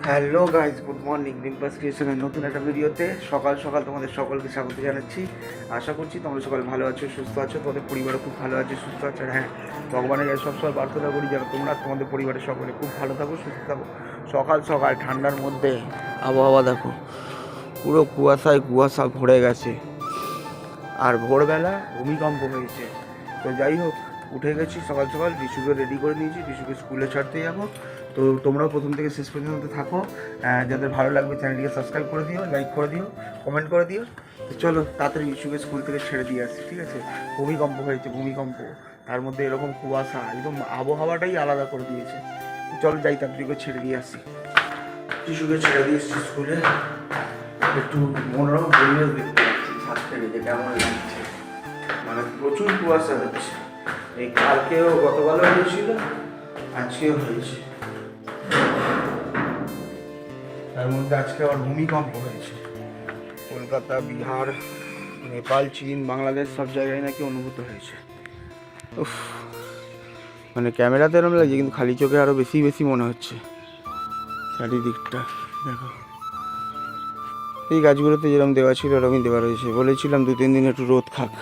Hello guys good morning রিম্পাস ক্রিয়েশনের নতুন একটা ভিডিওতে সকাল সকাল তোমাদের সকলকে স্বাগত জানাচ্ছি। আশা করছি তোমরা সকাল ভালো আছো, সুস্থ আছো, তোমাদের পরিবারও খুব ভালো আছে, সুস্থ আছে। হ্যাঁ ভগবানের কাছে সবসময় প্রার্থনা করি যেন তোমরা তোমাদের পরিবারের সকলে খুব ভালো থাকো, সুস্থ থাকো। সকাল সকাল ঠান্ডার মধ্যে আবহাওয়া দেখো, পুরো কুয়াশায় কুয়াশা ভরে গেছে। আর ভোরবেলা ভূমিকম্প হয়েছে। তো যাই হোক, উঠে গেছি সকাল সকাল রিশুকে রেডি করে নিয়েছি রিশুকে স্কুলে ছাড়তে যাব। তো তোমরাও প্রথম থেকে শেষ পর্যন্ত থাকো। যাদের ভালো লাগবে চ্যানেলটিকে সাবস্ক্রাইব করে দিও লাইক করে দিও কমেন্ট করে দিও। তো চলো, তাড়াতাড়ি রিশুকে স্কুল থেকে ছেড়ে দিয়ে আসি, ঠিক আছে? ভূমিকম্প হয়েছে, ভূমিকম্প। তার মধ্যে এরকম কুয়াশা, একদম আবহাওয়াটাই আলাদা করে দিয়েছে। চলো, যাই, তাড়াতাড়ি ছেড়ে দিয়ে আসি। শিশুকে ছেড়ে দিয়ে এসছি স্কুলে একটু মনোরম পরিবেশ দেখতে পাচ্ছি কেমন লাগছে। মানে প্রচুর কুয়াশা হচ্ছে। এই কালকেও গতকালও হয়েছিল, আজকেও হয়েছে। তার মধ্যে আজকে আবার ভূমিকম্প হয়েছে। কলকাতা, বিহার, নেপাল, চীন, বাংলাদেশ সব জায়গায় নাকি অনুভূত হয়েছে। উফ মানে ক্যামেরাতে এরকম লাগছে, কিন্তু খালি চোখে আরও বেশি বেশি মনে হচ্ছে। চারিদিকটা, দেখো। এই গাছগুলোতে যেরকম দেওয়া ছিল ওরকমই দেওয়া রয়েছে। বলেছিলাম দু তিন দিন একটু রোদ খাক।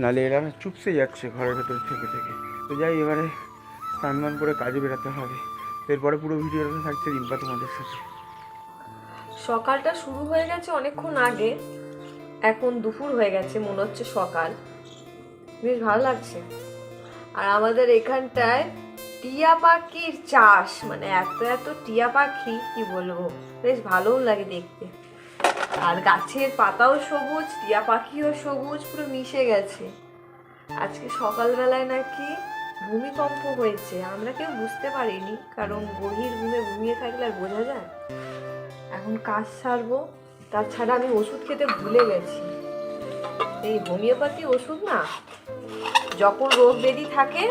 নাহলে এরা চুপসে যাচ্ছে ঘরের ভেতরে থেকে থেকে। তো যাই, এবারে স্নান করে কাজে বেরোতে হবে। এরপরে পুরো ভিডিওটা থাকছে রিম্পা তোমাদের সাথে। সকালটা শুরু হয়ে গেছে অনেকক্ষণ আগে। এখন দুপুর হয়ে গেছে, মনে হচ্ছে সকাল। বেশ ভালো লাগছে। আর আমাদের এখানটায় টিয়া পাখির চাষ মানে এত এত টিয়া পাখি, কি বলব? বেশ ভালোও লাগে দেখতে। আর গাছের পাতাও সবুজ, টিয়া পাখিও সবুজ, পুরো মিশে গেছে। আজকে সকালবেলায় নাকি ভূমিকম্প হয়েছে। আমরা কেউ বুঝতে পারিনি, কারণ গভীর ঘুমে ঘুমিয়ে থাকলে আর বোঝা যায় এখন কাজ সারবো। তাছাড়া আমি ওষুধ খেতে ভুলে গেছি। এই হোমিওপ্যাথি ওষুধ না, যখন রোগ ব্যাধি থাকে,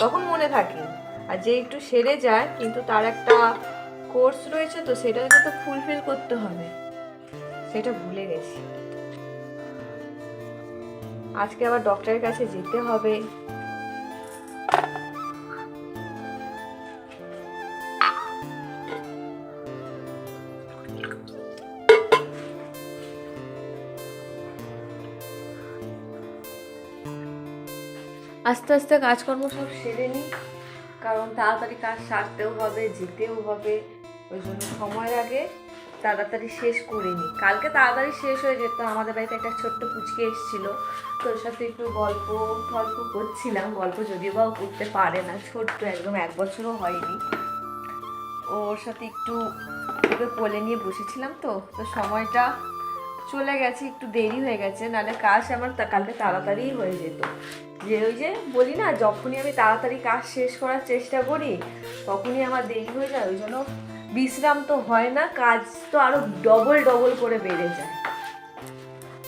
তখন মনে থাকে। আর যে একটু সেরে যায়, কিন্তু তার একটা কোর্স রয়েছে তো সেটাকে তো ফুলফিল করতে হবে। সেটা ভুলে গেছি। আজকে আবার ডক্টরের কাছে যেতে হবে। আস্তে আস্তে কাজকর্ম সব সেরে নিই, কারণ তাড়াতাড়ি কাজ সারতেও হবে, যেতেও হবে, ওই জন্য সময়ের আগে তাড়াতাড়ি শেষ করে নিই। কালকে তাড়াতাড়ি শেষ হয়ে যেত, আমাদের বাড়িতে একটা ছোট্ট পুচকে এসেছিল, তো ওর সাথে একটু গল্প গল্প করছিলাম, গল্প যদিও বা করতে পারে না, ছোট্ট একদম এক বছরও হয়নি। ওর সাথে একটু ওকে কোলে নিয়ে বসেছিলাম তো তো সময়টা চলে গেছে, একটু দেরি হয়ে গেছে, নাহলে কাজ আমার কালকে তাড়াতাড়ি হয়ে যেত। যে ওই যে বলি না, যখনই আমি তাড়াতাড়ি কাজ শেষ করার চেষ্টা করি, তখনই আমার দেরি হয়ে যায়। ওই জন্য বিশ্রাম তো হয় না, কাজ তো আরও ডবল ডবল করে বেড়ে যায়।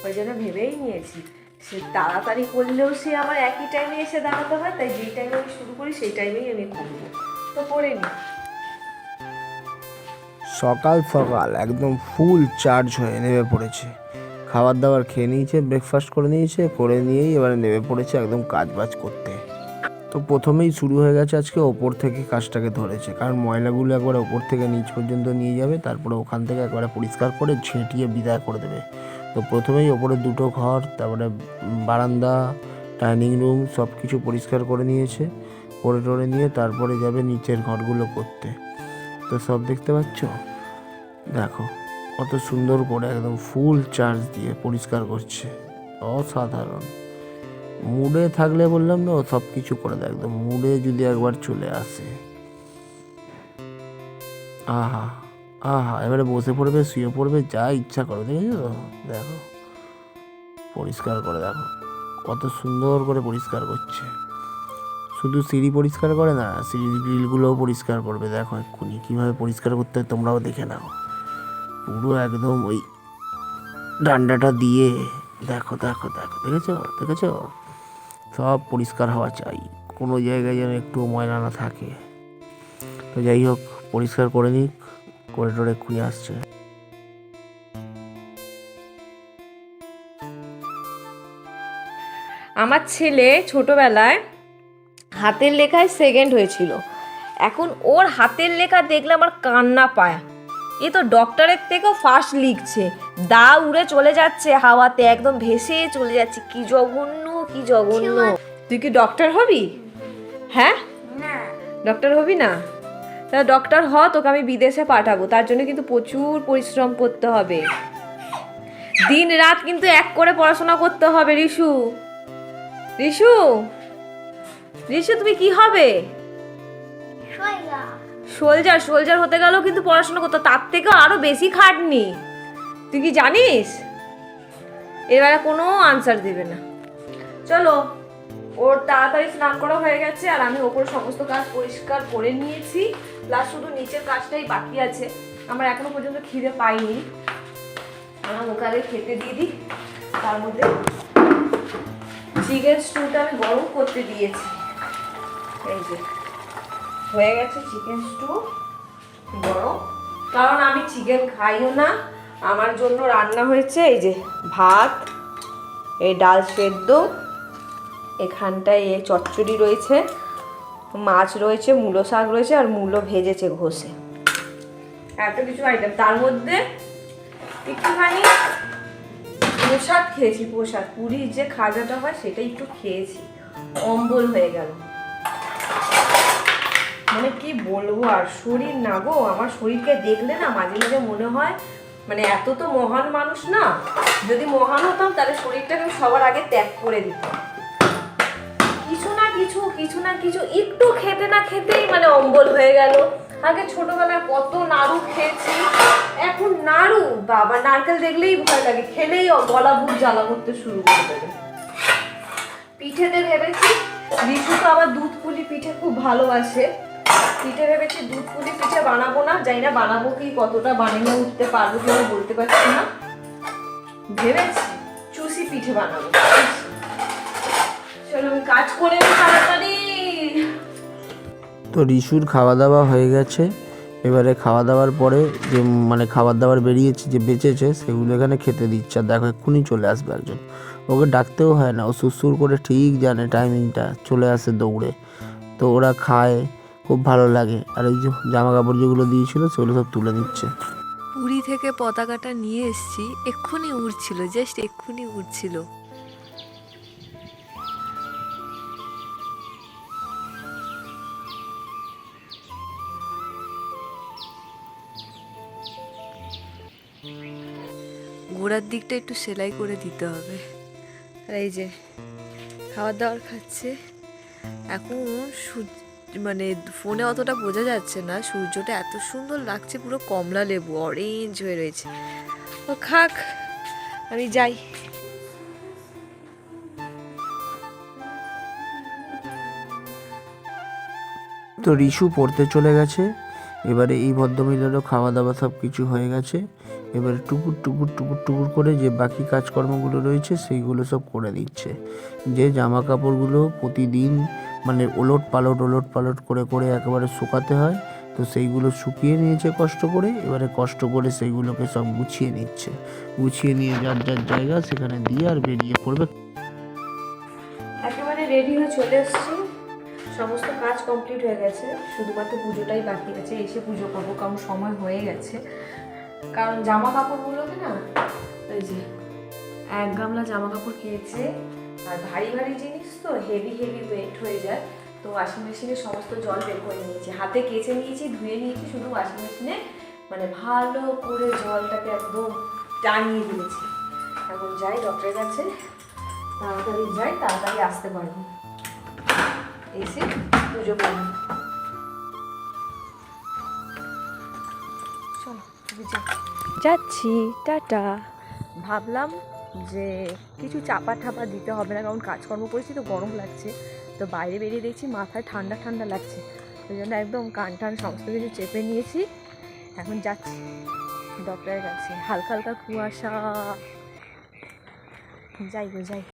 ওই জন্য ভেবেই নিয়েছি, সে তাড়াতাড়ি করলেও সে আমার একই টাইমে এসে দাঁড়াতে হয়, তাই যেই টাইমে আমি শুরু করি, সেই টাইমেই আমি করব। তো করে নিই। সকাল সকাল একদম ফুল চার্জ হয়ে নেমে পড়েছে। খাবার দাবার খেয়ে নিয়েছে ব্রেকফাস্ট করে নিয়েছে, করে নিয়েই এবারে নেমে পড়েছে একদম কাজ বাজ করতে। তো প্রথমেই শুরু হয়ে গেছে আজকে ওপর থেকে কাজটাকে ধরেছে, কারণ ময়লাগুলো একবারে ওপর থেকে নিচ পর্যন্ত নিয়ে যাবে, তারপরে ওখান থেকে একবারে পরিষ্কার করে ছেঁটিয়ে বিদায় করে দেবে। তো প্রথমেই ওপরে দুটো ঘর, তারপরে বারান্দা, ডাইনিং রুম সব কিছু পরিষ্কার করে নিয়েছে, করে টরে নিয়ে তারপরে যাবে নিচের ঘরগুলো করতে। তো সব দেখতে পাচ্ছ? দেখো। কত সুন্দর করে একদম ফুল চার্জ দিয়ে পরিষ্কার করছে। অসাধারণ। মুডে থাকলে বললাম না সব কিছু করে দেয়। একদম মুডে যদি একবার চলে আসে। আহা আহা, এবারে বসে পড়বে, শুয়ে পড়বে, যা ইচ্ছা করো, দেখেছ তো? দেখো, পরিষ্কার করে দেখো। কত সুন্দর করে পরিষ্কার করছে। শুধু সিঁড়ি পরিষ্কার করে না, সিঁড়ির গ্রিলগুলোও পরিষ্কার করবে। দেখো এক্ষুনি, কীভাবে পরিষ্কার করতে হয় তোমরাও দেখে নাও। পুরো একদম ওই ডান্ডাটা দিয়ে দেখো দেখো দেখো, দেখেছ? দেখেছ? সব পরিষ্কার হওয়া চাই। কোনো জায়গায় যেন একটু ময়লা না থাকে। তো যাই হোক, পরিষ্কার করে নিক। করে টোরে খুঁজে আসছে। আমার ছেলে ছোটবেলায় হাতের লেখায় সেকেন্ড হয়েছিল। এখন ওর হাতের লেখা দেখলে আমার কান্না পায়। এ তো ডক্টরের থেকেও ফার্স্ট লিখছে। দা উড়ে চলে যাচ্ছে হাওয়াতে একদম ভেসে চলে যাচ্ছে। কি জঘন্য কি জঘন্য। তুই কি ডক্টর হবি? হ্যাঁ? ডক্টর হবি না? তা ডক্টর হ তোকে আমি বিদেশে পাঠাবো। তার জন্য কিন্তু প্রচুর পরিশ্রম করতে হবে। দিন রাত কিন্তু এক করে পড়াশোনা করতে হবে রিশু। রিশু? রিশু তুমি কি হবে? সোলজার সোলজার হতে গেলেও কিন্তু পড়াশোনা করতো, তার থেকেও আরও বেশি খাটনি। তুই কি জানিস? এবারে কোনো আনসার দিবে না। চলো, ওর তাড়াতাড়ি স্নান করা হয়ে গেছে, আর আমি ওপরে সমস্ত কাজ পরিষ্কার করে নিয়েছি। প্লাস শুধু নিচের কাজটাই বাকি আছে। আমার এখনও পর্যন্ত খিদে পাইনি। আমার ওকে আগে খেতে দিয়ে দিই। তার মধ্যে চিকেন স্টুটা আমি গরম করতে দিয়েছি। এই যে। হয়ে গেছে চিকেন স্টু গরম কারণ আমি চিকেন খাইও না, আমার জন্য রান্না হয়েছে এই যে ভাত, এই ডাল সেদ্ধ, এখানটায় এ চচ্চড়ি রয়েছে, মাছ রয়েছে, মূলো শাক রয়েছে, আর মূলো ভেজেছে ঘষে। এত কিছু আইটেম তার মধ্যে একটুখানি প্রসাদ খেয়েছি, প্রসাদ। পুরীর যে খাজাটা হয়, সেটা একটু খেয়েছি। অম্বল হয়ে গেল। মানে কি বলব? আর শরীর না গো, আমার শরীরকে দেখলে না মাঝে মাঝে মনে হয় মানে এত তো মহান মানুষ না। যদি মহান হতাম, তাহলে শরীরটাকে সবার আগে ত্যাগ করে দিতাম। কিছু না কিছু কিছু না কিছু, একটু খেতে না খেতেই মানে অম্বল হয়ে গেল। আগে ছোটবেলায় কত নাড়ু খেয়েছি, এখন নাড়ু? বাবা, নারকেল দেখলেই ভয় লাগে, খেলেই গলা বুক জ্বালা করতে শুরু করে দেবে। পিঠেতে ভেবেছি রিশু তো আবার দুধ পুলি পিঠে খুব ভালোবাসে। পিঠে ভেবেছি দুধ পুলি পিঠে বানাবো না, জানি না বানাবো কি, কতটা বানিয়ে উঠতে পারব কিনা বলতে পারছি না। ভেবেছি চুষি পিঠে বানাবো। চলো আমি কাজ করে তাড়াতাড়ি। তো রিশুর খাওয়া দাওয়া হয়ে গেছে। এবারে খাওয়া দাওয়ার পরে যে মানে খাবার দাবার বেরিয়েছে, যে বেঁচেছে, সেগুলো এখানে খেতে দিচ্ছে। আর দেখো, এক্ষুনি চলে আসবে একজন। ওকে ডাকতেও হয় না, ও সুরসুর করে ঠিক জানে টাইমিংটা চলে আসে দৌড়ে। তো ওরা খায়। খুব ভালো লাগে। আর ওই যে জামা কাপড় যেগুলো দিয়েছিল, সেগুলো সব তুলে নিচ্ছে। পুরী থেকে পতাকাটা নিয়ে এসেছি। এক্ষুনি উড়ছিল জাস্ট এক্ষুনি উড়ছিল। গোড়ার দিকটা একটু সেলাই করে দিতে হবে। আর এই যে খাবার দাবার খাচ্ছে। এখন সূর্য মানে ফোনে অতটা বোঝা যাচ্ছে না। সূর্যটা এত সুন্দর লাগছে, পুরো কমলা লেবু অরেঞ্জ হয়ে রয়েছে। ও খাক, আমি যাই। তো রিশু পড়তে চলে গেছে। এবারে এই ভদ্রমহিলারও খাওয়া দাওয়া সব কিছু হয়ে গেছে। এবারে টুকুর টুকুর টুকুর টুকুর করে যে বাকি কাজকর্মগুলো রয়েছে, সেইগুলো সব করে দিচ্ছে। যে জামা কাপড়গুলো প্রতিদিন মানে ওলট পালট ওলট পালট করে করে একেবারে শুকাতে হয়। তো সেইগুলো শুকিয়ে নিয়েছে কষ্ট করে। এবারে কষ্ট করে সেইগুলোকে সব গুছিয়ে নিচ্ছে। গুছিয়ে নিয়ে যার যার জায়গা সেখানে দিয়ে আর বেরিয়ে পড়বে। একেবারে রেডি হয়ে চলে এসেছি। সমস্ত কাজ কমপ্লিট হয়ে গেছে। শুধুমাত্র পুজোটাই বাকি আছে। এসে পুজো করব, কারণ সময় হয়ে গেছে। কারণ জামা কাপড়গুলোকে না ওই যে, এক গামলা জামা কাপড় খেয়েছে আর ভারী ভারী জিনিস তো হেভি হেভি ওয়েট হয়ে যায়। তো ওয়াশিং মেশিনে সমস্ত জল বের করে নিয়েছি। হাতে কেচে নিয়েছি ধুয়ে নিয়েছি শুধু ওয়াশিং মেশিনে মানে ভালো করে জলটাকে একদম টানিয়ে দিয়েছি। এখন যাই ডক্টরের কাছে। তাড়াতাড়ি যাই তাড়াতাড়ি আসতে পারব। এসে পুজো করব চলো যাচ্ছি টাটা। ভাবলাম যে কিছু চাপা ঠাপা দিতে হবে না, কারণ কাজকর্ম করেছি তো গরম লাগছে। তো বাইরে বেরিয়ে দেখছি মাথায় ঠান্ডা ঠান্ডা লাগছে। ওই জন্য একদম কান টান সমস্ত কিছু চেপে নিয়েছি। এখন যাচ্ছি ডক্টরের কাছে। হালকা হালকা কুয়াশা। যাই গো, যাই।